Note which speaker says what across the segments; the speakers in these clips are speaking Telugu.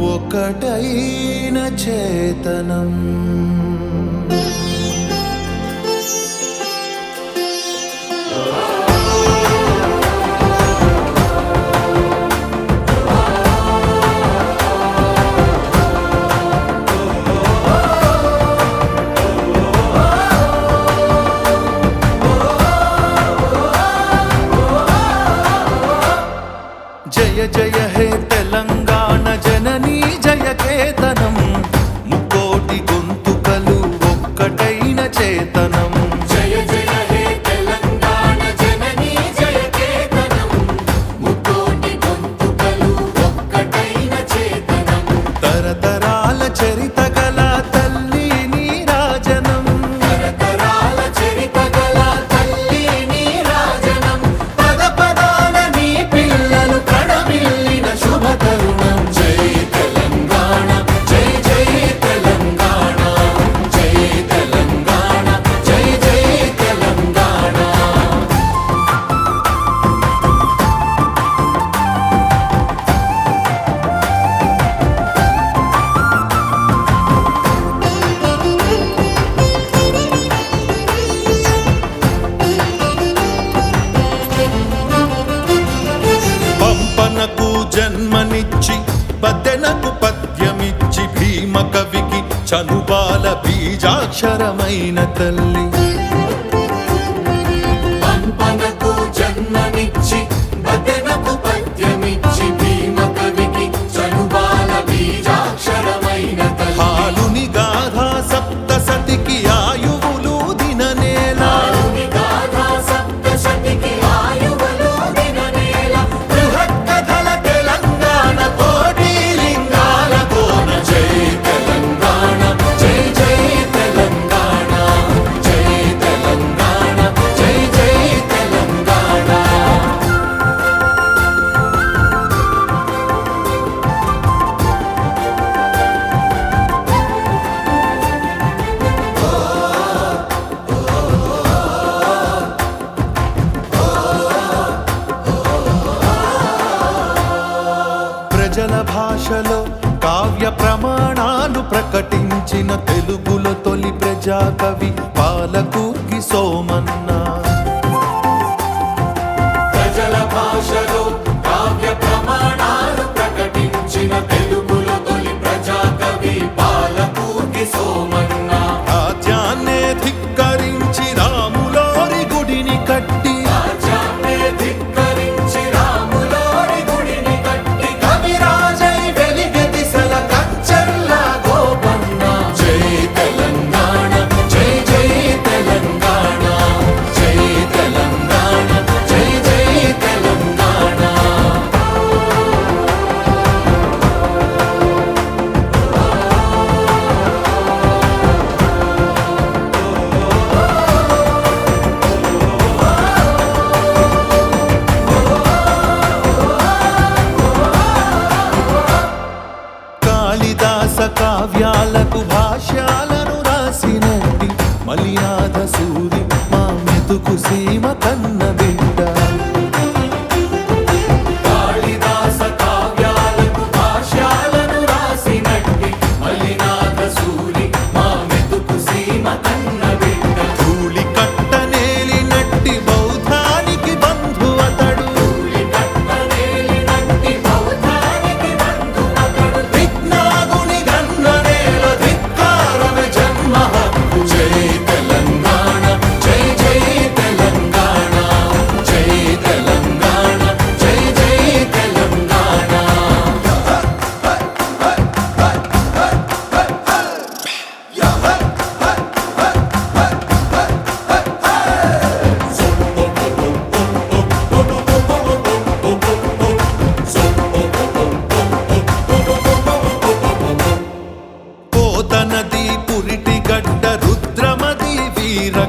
Speaker 1: ఒకటైన చేతనం. పద్దెనకు పద్యమిచ్చి భీమ కవికి చనుబాల బీజాక్షరమైన తల్లి. భాషలో కావ్య ప్రమాణాలు ప్రకటించిన తెలుగులో తొలి ప్రజాకవి పాలకూర్కి సోమన్న.
Speaker 2: ప్రజల భాషలో కావ్య ప్రమాణాలు ప్రకటించిన తెలుగులో తొలి ప్రజాకవి పాలకూర్కి సోమన్న.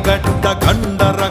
Speaker 1: గడ్డ గండర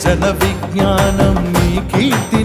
Speaker 1: జన విజ్ఞానం మీ
Speaker 2: కీర్తి